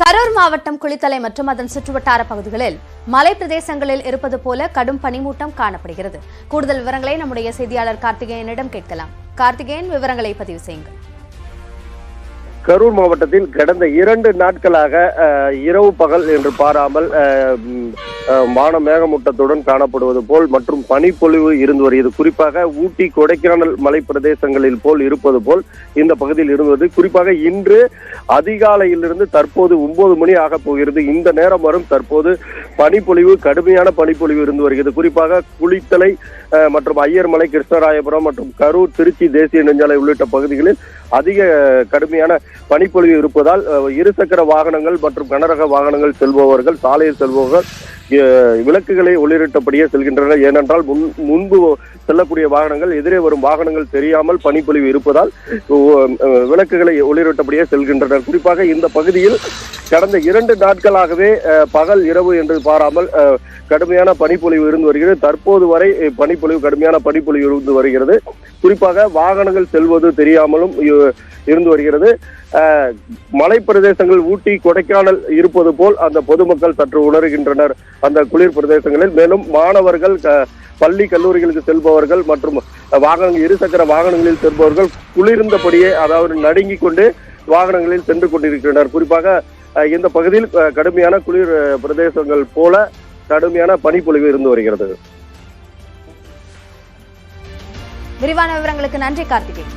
கரூர் மாவட்டம் குளித்தலை மற்றும் அதன் சுற்றுவட்டார பகுதிகளில் மலை பிரதேசங்களில் இருப்பது போல கடும் பனிமூட்டம் காணப்படுகிறது. கூடுதல் விவரங்களை நம்முடைய செய்தியாளர் கார்த்திகேயனிடம் கேட்கலாம். கார்த்திகேயன் விவரங்களை பதிவு செய்யுங்கள். கரூர் மாவட்டத்தில் கடந்த இரண்டு நாட்களாக இரவு பகல் என்று பாராமல் அஹ், வான மேகமூட்டத்துடன் காணப்படுவது போல் மற்றும் பனிப்பொழிவு இருந்து வருகிறது. குறிப்பாக ஊட்டி கொடைக்கானல் மலை பிரதேசங்களில் போல் இருப்பது போல் இந்த பகுதியில் இருந்தது குறிப்பாக இன்று அதிகாலையிலிருந்து தற்போது ஒன்பது மணி ஆக போகிறது. இந்த நேரம் வரும் தற்போது பனிப்பொழிவு கடுமையான பனிப்பொழிவு இருந்து வருகிறது. குறிப்பாக குளித்தலை மற்றும் ஐயர்மலை கிருஷ்ணராயபுரம் மற்றும் கரூர் திருச்சி தேசிய நெஞ்சாலை உள்ளிட்ட பகுதிகளில் அதிக கடுமையான பனிப்பொழிவு இருப்பதால் இருசக்கர வாகனங்கள் மற்றும் கனரக வாகனங்கள் செல்பவர்கள் சாலையில் செல்பவர்கள் அஹ், விளக்குகளை ஒளிரிட்டபடியே செல்கின்றனர். ஏனென்றால் முன் முன்பு செல்லக்கூடிய வாகனங்கள் எதிரே வரும் வாகனங்கள் தெரியாமல் பனிப்பொழிவு இருப்பதால் விளக்குகளை ஒளிரிட்டபடியே செல்கின்றனர். குறிப்பாக இந்த பகுதியில் கடந்த இரண்டு நாட்களாகவே பகல் இரவு என்று பாராமல் கடுமையான பனிப்பொழிவு இருந்து வருகிறது. தற்போது வரை பனிப்பொழிவு கடுமையான பனிப்பொழிவு இருந்து வருகிறது. குறிப்பாக வாகனங்கள் செல்வது தெரியாமலும் இ- இருந்து வருகிறது. மலை பிரதேசங்கள் ஊட்டி கொடைக்கானல் இருப்பது போல் அந்த பொதுமக்கள் சற்று உணர்கின்றனர் அந்த குளிர் பிரதேசங்களில். மேலும் மாணவர்கள் க- பள்ளி கல்லூரிகளுக்கு செல்பவர்கள் மற்றும் வாகனங்கள் இருசக்கர வாகனங்களில் செல்பவர்கள் குளிர்ந்தபடியே அதாவது நடுங்கிக் கொண்டு வாகனங்களில் சென்று கொண்டிருக்கின்றனர். குறிப்பாக இந்த பகுதியில் கடுமையான குளிர் பிரதேசங்கள் போல கடுமையான பனிப்பொழிவு இருந்து வருகிறது. விரிவான விவரங்களுக்கு நன்றி கார்த்திகேயன்.